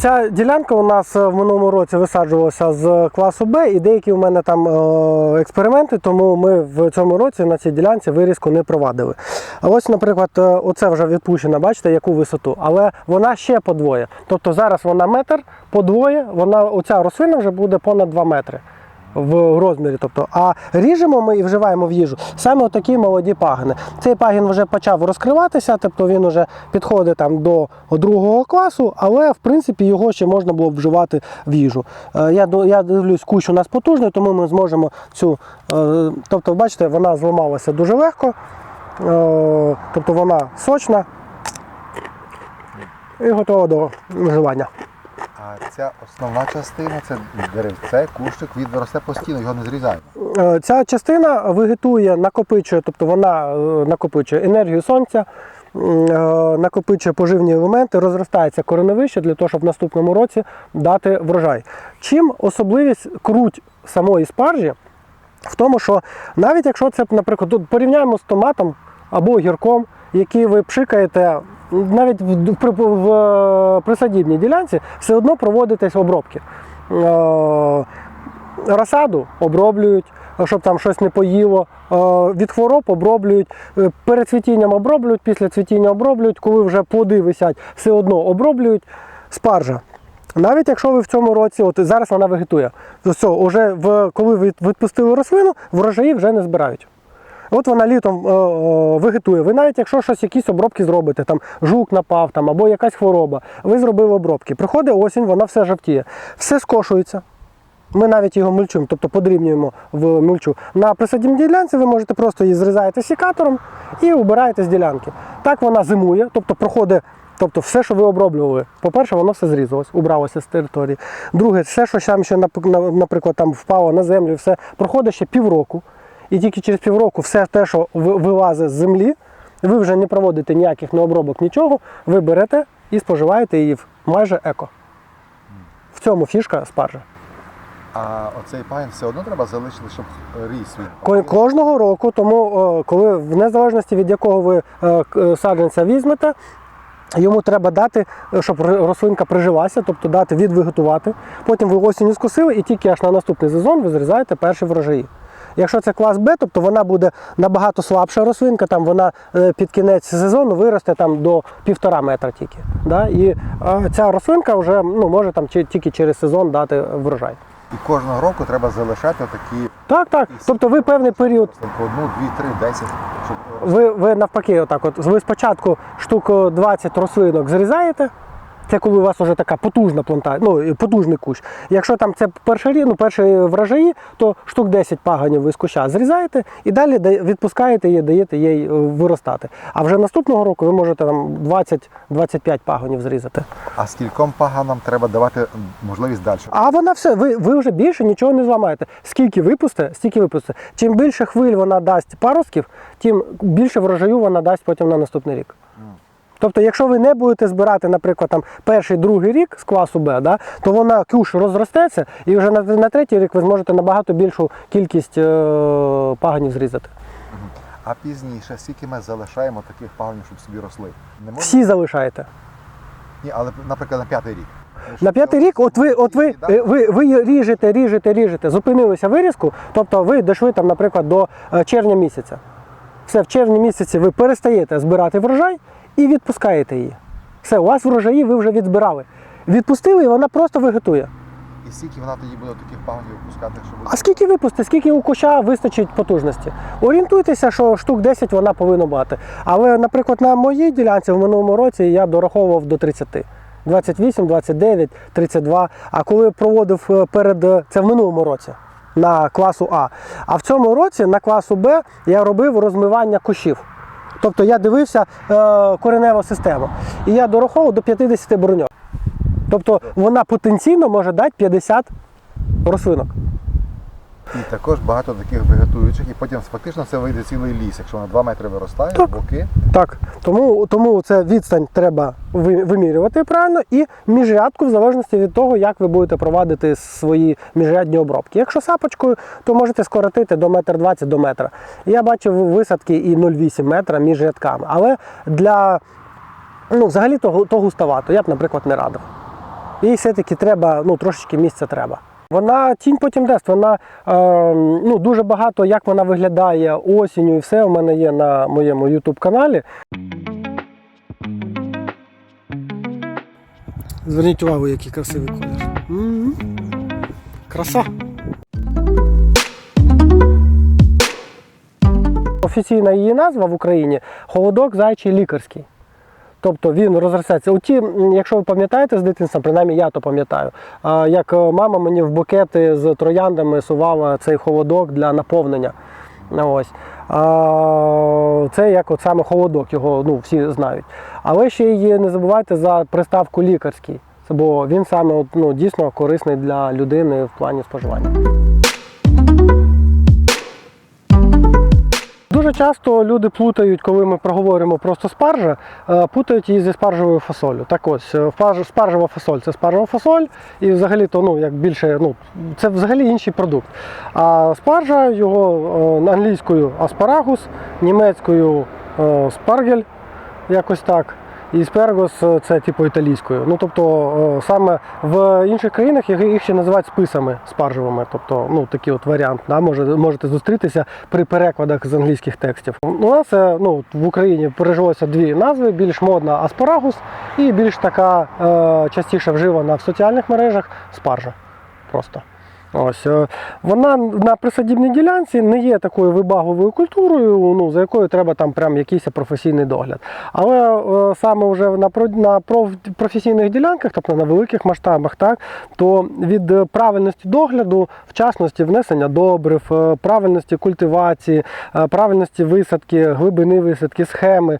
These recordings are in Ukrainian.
Ця ділянка у нас е, в минулому році висаджувалася з класу Б, і деякі у мене там е, експерименти, тому ми в цьому році на цій ділянці вирізку не провадили. А ось, наприклад, е, оце вже відпущено, бачите, яку висоту, але вона ще подвоє. Тобто зараз вона метр, подвоє, вона оця рослина вже буде понад 2 метри. В розмірі, тобто, а ріжемо ми і вживаємо в їжу саме такі молоді пагини. Цей пагін вже почав розкриватися, тобто він вже підходить там до другого класу, але в принципі його ще можна було вживати в їжу. Е, Я, я дивлюсь, кущ у нас потужний, тому ми зможемо цю. е, Тобто, бачите, вона зламалася дуже легко, е, тобто вона сочна і готова до вживання. А ця основна частина це деревце, кущик, він росте постійно, його не зрізаємо. Е, Ця частина вегетує, накопичує, тобто вона е, накопичує енергію сонця, е, накопичує поживні елементи, розростається кореневище для того, щоб в наступному році дати врожай. Чим особливість круть самої спаржі в тому, що навіть якщо це, наприклад, порівняємо з томатом або огірком, який ви пшикаєте навіть в, при- в, присадібній ділянці, все одно проводитесь обробки. Е, розсаду оброблюють, щоб там щось не поїло. Е, Від хвороб оброблюють, е, перед цвітінням оброблюють, після цвітіння оброблюють, коли вже плоди висять, все одно оброблюють. Спаржа. Навіть якщо ви в цьому році, от зараз вона вегетує, то все, уже в, коли відпустили рослину, врожаї вже не збирають. От вона літом е, е, вегетує. Ви навіть якщо щось якісь обробки зробите, там жук напав там, або якась хвороба, ви зробили обробки. Приходить осінь, вона все жовтіє, все скошується. Ми навіть його мульчуємо, тобто подрібнюємо в мульчу. На присадібній ділянці ви можете просто її зрізаєте сікатором і убираєте з ділянки. Так вона зимує, тобто проходить. Тобто все, що ви оброблювали, по-перше, воно все зрізалось, убралося з території. Друге, все, що там ще, наприклад, там впало на землю, все проходить ще півроку. І тільки через півроку все те, що вилазить з землі, ви вже не проводите ніяких необробок, нічого, ви берете і споживаєте її майже еко. В цьому фішка спаржа. А оцей пагін все одно треба залишити, щоб ріс він. Кожного року, тому е, коли в незалежності від якого ви е, е, саджанця візьмете, йому треба дати, щоб рослинка прижилася, тобто дати відвегетувати. Потім ви осінню скосили і тільки аж на наступний сезон ви зрізаєте перші врожаї. Якщо це клас Б, тобто вона буде набагато слабша рослинка, там вона е, під кінець сезону виросте там до півтора метра тільки. Да? І е, ця рослинка вже ну, може там тільки через сезон дати врожай. І кожного року треба залишати такі Так, так. Тобто ви певний період по одну, дві, три, десять, Ви, ви навпаки, отак, от ви спочатку штук 20 рослинок зрізаєте. Це коли у вас вже така потужна планта, ну потужний кущ. Якщо там це перші, ну, перші врожаї, то штук 10 паганів ви з куща зрізаєте і далі да- відпускаєте її, даєте їй е, виростати. А вже наступного року ви можете там 20-25 паганів зрізати. А скільком паганам треба давати можливість далі. А вона все, ви, ви вже більше нічого не зламаєте. Скільки випусте, стільки випусте. Чим більше хвиль вона дасть паростків, тим більше врожаю вона дасть потім на наступний рік. Тобто, якщо ви не будете збирати, наприклад, там перший, другий рік з класу Б, да, то вона кюш розростеться, і вже на, на третій рік ви зможете набагато більшу кількість е, паганів зрізати. А пізніше, скільки ми залишаємо таких пагонів, щоб собі росли? Не можна? Всі залишаєте. Ні, але, наприклад, на п'ятий рік. На п'ятий рік, от ви, от ви, е, ви, ви ріжете, ріжете, ріжете, зупинилися вирізку, тобто ви дійшли там, наприклад, до е, червня місяця. Все, в червні місяці ви перестаєте збирати врожай і відпускаєте її. Все, у вас врожаї ви вже відзбирали. Відпустили, і вона просто вегетує. І скільки вона тоді буде таких пагонів випускати, щоб А скільки випусти, скільки у куща вистачить потужності? Орієнтуйтеся, що штук 10 вона повинна мати. Але, наприклад, на моїй ділянці в минулому році я дораховував до 30. 28, 29, 32. А коли проводив е, перед е, це в минулому році на класу А. А в цьому році на класу Б я робив розмивання кущів. Тобто я дивився е, кореневу систему. І я дораховував до 50 броньок. Тобто вона потенційно може дати 50 рослинок. І також багато таких вегетуючих, і потім фактично це вийде цілий ліс, якщо на 2 метри виростає, Так. боки. Так, тому, тому це відстань треба вимірювати правильно і міжрядку в залежності від того, як ви будете проводити свої міжрядні обробки. Якщо сапочкою, то можете скоротити до 1,20 до метра. Я бачив висадки і 0,8 метра між рядками. Але для ну, взагалі то, то густовато, я б, наприклад, не радив. їй все-таки треба, ну трошечки місця треба. Вона тінь потім дасть. Вона е, ну, дуже багато, як вона виглядає осінню і все у мене є на моєму YouTube каналі. Зверніть увагу, який красивий колір. М. Краса. Офіційна її назва в Україні холодок зайчий лікарський. Тобто він розростається. Оті, якщо ви пам'ятаєте з дитинства, принаймні я то пам'ятаю, як е, мама мені в букети з трояндами сувала цей холодок для наповнення. Ну, Ось. Це як от саме холодок, його ну, всі знають. Але ще й не забувайте за приставку лікарський, бо він саме ну, дійсно корисний для людини в плані споживання. Дуже часто люди плутають, коли ми проговоримо просто спаржа, путають плутають її зі спаржевою фасолю. Так ось, е, спаржева фасоль це спаржева фасоль, і взагалі то ну, як більше, ну, це взагалі інший продукт. А спаржа його е, англійською аспарагус, німецькою е, спаргель, якось так. І спергос е, це типу італійською. Ну тобто е, саме в інших країнах їх ще називають списами спаржевими. Тобто, ну такий от варіант, да, може, можете зустрітися при перекладах з англійських текстів. У нас е, ну, в Україні пережилося дві назви: більш модна аспарагус і більш така частіше вживана в соціальних мережах спаржа. Просто. Ось е, вона на присадібній ділянці не є такою вибаговою культурою, ну за якою треба там прям якийсь професійний догляд. Але е, саме вже на на професійних ділянках, тобто на великих масштабах, так то від правильності догляду, вчасності внесення добрив, е, правильності культивації, е, правильності висадки, глибини висадки, схеми, е,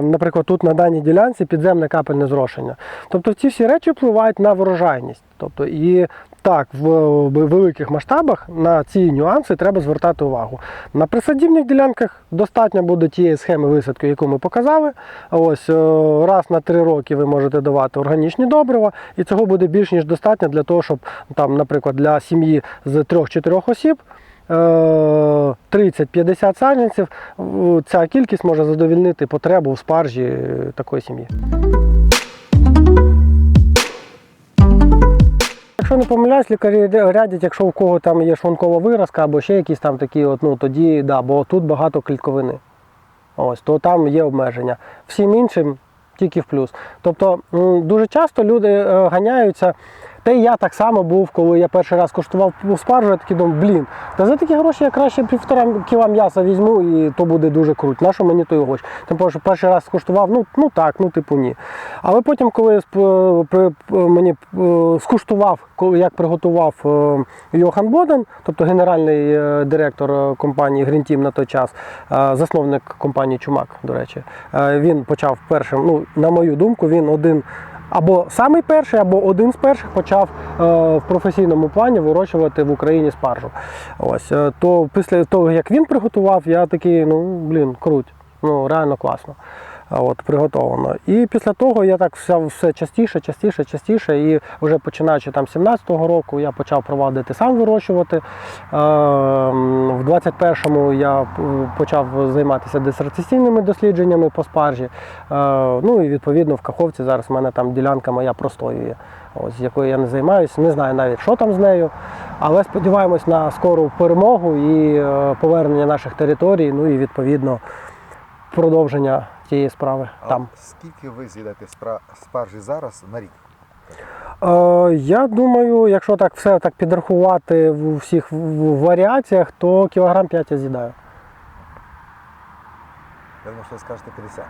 наприклад, тут на даній ділянці підземне капельне зрошення. Тобто ці всі речі впливають на врожайність. Тобто і так, в великих масштабах на ці нюанси треба звертати увагу. На присадівних ділянках достатньо буде тієї схеми висадки, яку ми показали. Ось е, раз на три роки ви можете давати органічні добрива, і цього буде більш ніж достатньо для того, щоб там, наприклад, для сім'ї з 3-4 осіб. е, 30-50 саджанців, ця кількість може задовільнити потребу в спаржі е, такої сім'ї. Якщо не помиляюсь, лікарі рядять, якщо у кого там є шлункова виразка або ще якісь там такі, от, ну тоді да, бо тут багато клітковини. Ось, то там є обмеження. Всім іншим тільки в плюс. Тобто дуже часто люди е, ганяються. Та й я так само був, коли я перший раз коштував спаржу, я такий думав, блін, та за такі гроші я краще півтора кіла м'яса візьму і то буде дуже круто. Нащо мені той гоч? Тим паче, що перший раз скуштував, ну, ну так, ну типу ні. Але потім, коли п- мені е, скуштував, як приготував е, Йохан Боден, тобто генеральний е, директор е, компанії Green Team на той час, е, засновник компанії Чумак, до речі, е, він почав першим, ну, на мою думку, він один. Або самий перший, або один з перших почав е, в професійному плані вирощувати в Україні спаржу. Ось е, то після того, як він приготував, я такий, ну блін, круть, ну реально класно. От, приготовлено. І після того я так все, частіше, частіше, частіше. І вже починаючи там 17-го року я почав провадити сам вирощувати. Е, в 21-му я почав займатися дисертаційними дослідженнями по спаржі. Е, ну і відповідно в Каховці зараз в мене там ділянка моя простоює, ось, якою я не займаюся. Не знаю навіть, що там з нею. Але сподіваємось на скору перемогу і е, повернення наших територій, ну і відповідно продовження цієї справи А там. Скільки ви з'їдаєте спаржі зараз на рік? Е, я думаю, якщо так все так підрахувати в всіх варіаціях, то кілограм 5 я з'їдаю. Я думаю, що ви скажете 50.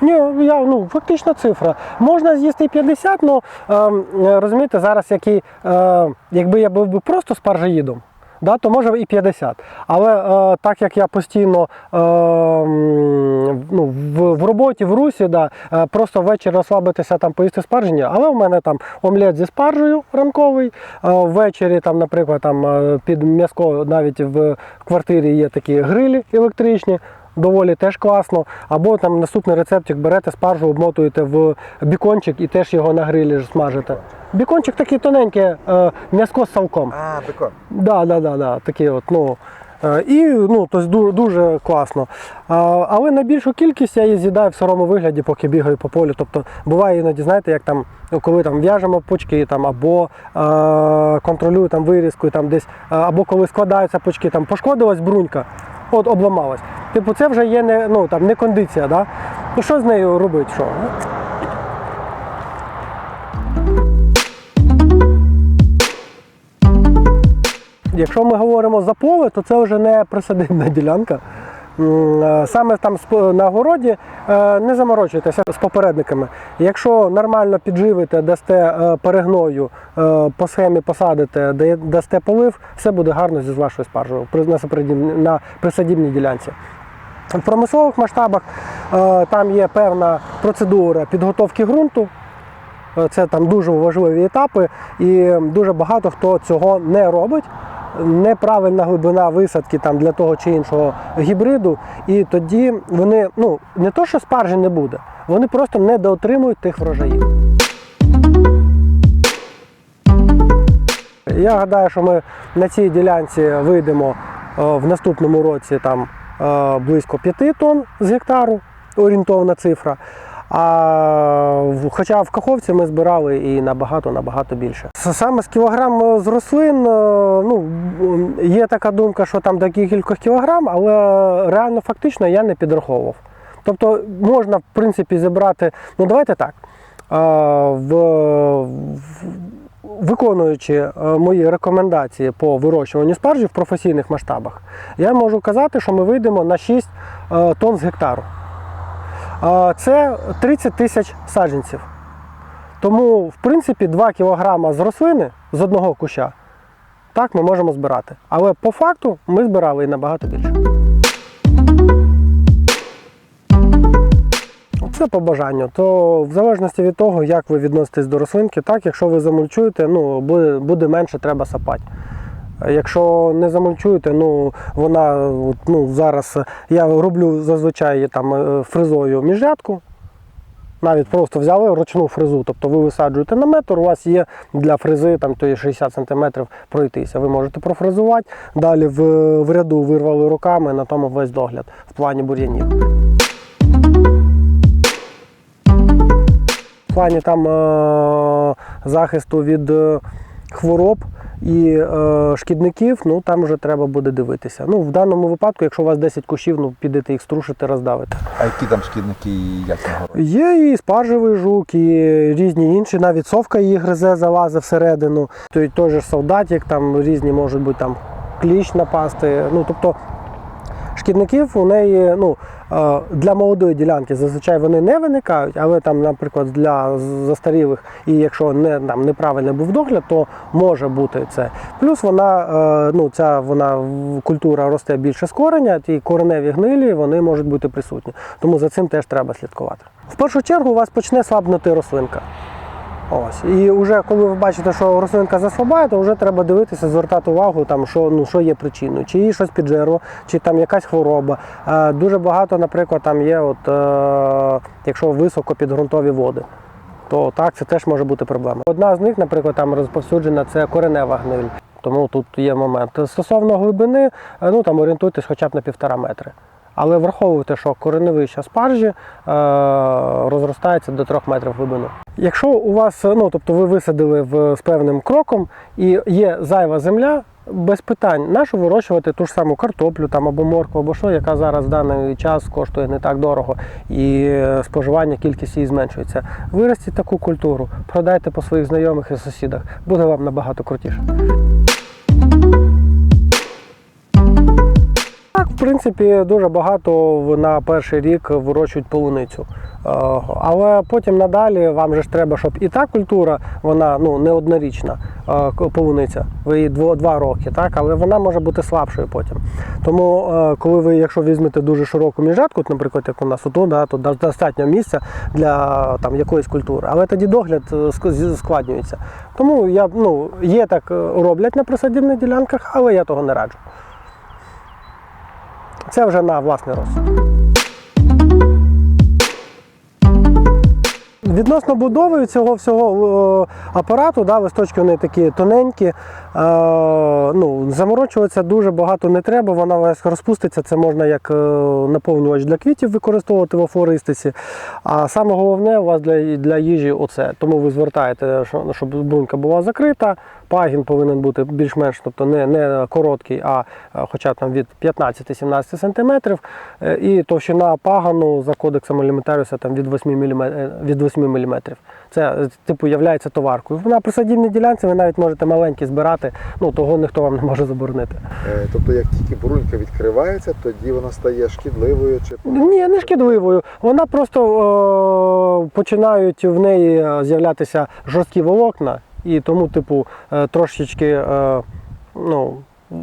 Ні, я ну фактична цифра. Можна з'їсти і 50, але розумієте, зараз який, е, якби я був би просто спаржеїдом, да, то може і 50. Але е, так як я постійно е, ну, в, в роботі, в русі, да, е, просто ввечері розслабитися, там поїсти спарження, але в мене там омлет зі спаржею ранковий. е, Ввечері, там, наприклад, там, е, під м'язко навіть в квартирі є такі грилі електричні. Доволі теж класно. Або там наступний рецептик берете спаржу, обмотуєте в бікончик і теж його на грилі смажите. Бікончик такий тоненький, е, м'яско з салком. А, бекон. Да, да, да, да, такий от, ну, Е, І ну, тобто дуже, дуже класно. А, Але на більшу кількість я її з'їдаю в сирому вигляді, поки бігаю по полю. Тобто буває іноді, знаєте, як там, ну, коли там в'яжемо пучки, там, або е, контролюю там вирізку, там десь, е, або коли складаються пучки, там пошкодилась брунька, от обламалась. Типу, це вже є не, ну, там, не кондиція. Да? Ну що з нею робити? Що? Якщо ми говоримо за поле, то це вже не присадибна ділянка. Е, Саме там на городі е, не заморочуйтеся з попередниками. Якщо нормально підживите, дасте е, перегною, по схемі посадите, дасте полив, все буде гарно зі з вашою спаржею на присадібній ділянці. В промислових масштабах там є певна процедура підготовки ґрунту. Це там дуже важливі етапи, і дуже багато хто цього не робить. Неправильна глибина висадки там для того чи іншого гібриду, і тоді вони ну не то, що спаржі не буде, вони просто не доотримують тих врожаїв. Я гадаю, що ми на цій ділянці вийдемо е, в наступному році там е, близько 5 тонн з гектару, орієнтовна цифра. А хоча в Каховці ми збирали і набагато набагато більше. Саме з кілограм е, з рослин, е, ну є така думка, що там до кількох кілограм, але реально фактично я не підраховував. Тобто можна в принципі зібрати, ну давайте так. е, В, виконуючи мої рекомендації по вирощуванню спаржі в професійних масштабах, я можу казати, що ми вийдемо на 6 е, тонн з гектару. Це 30 тисяч саджанців. Тому, в принципі, 2 кг з рослини з одного куща так ми можемо збирати. Але по факту ми збирали і набагато більше. Це по бажанню. То в залежності від того, як ви відноситесь до рослинки, так, якщо ви замульчуєте, ну, буде менше треба сапати. Якщо не замульчуєте, ну вона ну, зараз я роблю зазвичай там е, фрезою міжрядку. Навіть просто взяли ручну фрезу, тобто ви висаджуєте на метр, у вас є для фрези там, то є 60 см пройтися. Ви можете профрезувати, далі в, в ряду вирвали руками, на тому весь догляд в плані бур'янів. В плані там е, захисту від е, хвороб і е, шкідників, ну там вже треба буде дивитися. Ну, в даному випадку, якщо у вас 10 кущів, ну підете їх струшити, роздавите. А які там шкідники як на? Є і спаржевий жук, і різні інші, навіть совка її гризе, залазить всередину. Той, той же солдатик, там різні можуть бути там кліщ напасти. Ну, тобто шкідників у неї ну, е, для молодої ділянки зазвичай вони не виникають, але там, наприклад, для застарілих, і якщо не, там, неправильний був догляд, то може бути це. Плюс вона, е, ну, ця вона культура росте більше з кореня, ті кореневі гнилі вони можуть бути присутні. Тому за цим теж треба слідкувати. В першу чергу у вас почне слабнути рослинка. Ось. І вже коли ви бачите, що рослинка заслабає, то вже треба дивитися, звертати увагу, там, що, ну, що є причиною, чи їй щось піджерло, чи там якась хвороба. Е, дуже багато, наприклад, там є, от, е, якщо високо підґрунтові води, то так, це теж може бути проблема. Одна з них, наприклад, там розповсюджена це коренева гниль. Тому тут є момент. Стосовно глибини, е, ну там орієнтуйтесь хоча б на півтора метри. Але враховуйте, що кореневища спаржі е, розростається до трьох метрів глибину. Якщо у вас, е, ну тобто ви висадили в, з певним кроком і є зайва земля, без питань, нащо вирощувати ту ж саму картоплю там, або моркву, або що, яка зараз в даний час коштує не так дорого, і е, споживання кількість її зменшується. Виростіть таку культуру, продайте по своїх знайомих і сусідах, буде вам набагато крутіше. В принципі, дуже багато на перший рік вирощують полуницю. Е, Але потім надалі вам же ж треба, щоб і та культура, вона ну, не однорічна е, полуниця, ви її два роки, так, але вона може бути слабшою потім. Тому, е, коли ви, якщо візьмете дуже широку міжрядку, от, наприклад, як у нас ото, да, то достатньо місця для там, якоїсь культури, але тоді догляд складнюється. Тому я, ну, є так роблять на присадибних ділянках, але я того не раджу. Це вже на власний розсуд. Відносно будови цього всього е, апарату, да, листочки вони такі тоненькі. Е, ну, заморочуватися дуже багато не треба, вона розпуститься. Це можна як е, наповнювач для квітів використовувати в афористиці. А саме головне у вас для, для їжі оце. Тому ви звертаєте, щоб брунька була закрита. Пагін повинен бути більш-менш, тобто не, не короткий, а е, хоча б там від 15-17 см. І товщина пагану за кодексом елементаріуса там від 8 мм. Від 8 мм. Це е, типу являється товаркою. На присадібній ділянці ви навіть можете маленькі збирати, ну того ніхто вам не може заборонити. Е, Тобто, як тільки брунька відкривається, тоді вона стає шкідливою чи Ні, не шкідливою. Вона просто е, починають в неї е, з'являтися жорсткі волокна, і тому, типу, е, трошечки е, ну,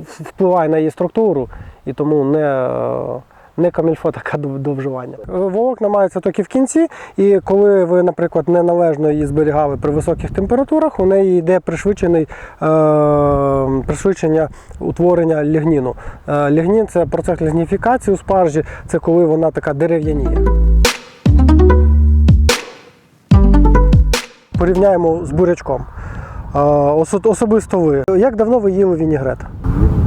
впливає на її структуру, і тому не. Е, не камільфо така до, вживання. Волокна маються тільки в кінці, і коли ви, наприклад, неналежно її зберігали при високих температурах, у неї йде пришвидшений, е, пришвидшення утворення лігніну. Е, лігнін це процес лігніфікації у спаржі, це коли вона така дерев'яніє. Порівняємо з бурячком. Осо- особисто ви. Як давно ви їли вінігрет?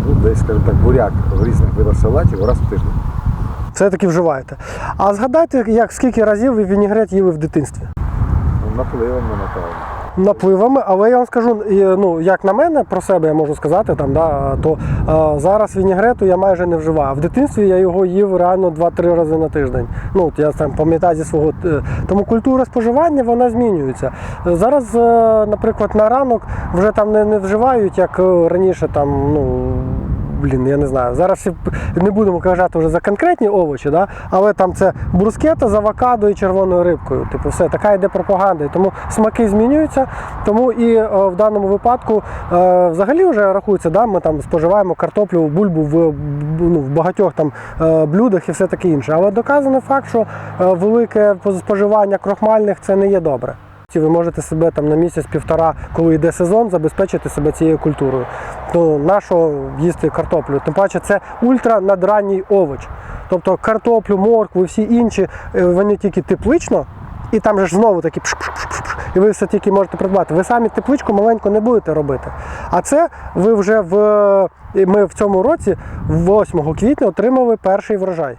ну, десь, скажімо так, буряк в різних видах салатів раз в тиждень. Все таки вживаєте. А згадайте, як скільки разів ви вінігрет їли в дитинстві? Напливом, Напливами, напевно. Напливами, але я вам скажу, ну як на мене про себе я можу сказати, там, да, то е, зараз вінігрету я майже не вживаю. В дитинстві я його їв реально 2-3 рази на тиждень. Ну, от я там пам'ятаю зі свого. е, Тому культура споживання вона змінюється. Зараз, е, наприклад, на ранок вже там не, не вживають, як е, раніше там, ну. Блін, я не знаю. Зараз не будемо казати вже за конкретні овочі, да? але там це брускета з авокадо і червоною рибкою. Типу, все, така йде пропаганда. І Тому смаки змінюються. Тому і е, в даному випадку е, взагалі вже рахується, да? ми там споживаємо картоплю, бульбу в, ну, в багатьох там е, блюдах і все таке інше. Але доказано факт, що е, велике споживання крохмальних це не є добре. Ви можете себе там на місяць-півтора, коли йде сезон, забезпечити себе цією культурою. То на що їсти картоплю? Тим паче це ультранадранній овоч. Тобто картоплю, моркву, всі інші, е, вони тільки теплично, і там же ж знову такі і ви все тільки можете придбати. Ви самі тепличку маленьку не будете робити. А це ви вже в ми в цьому році, 8 квітня, отримали перший врожай.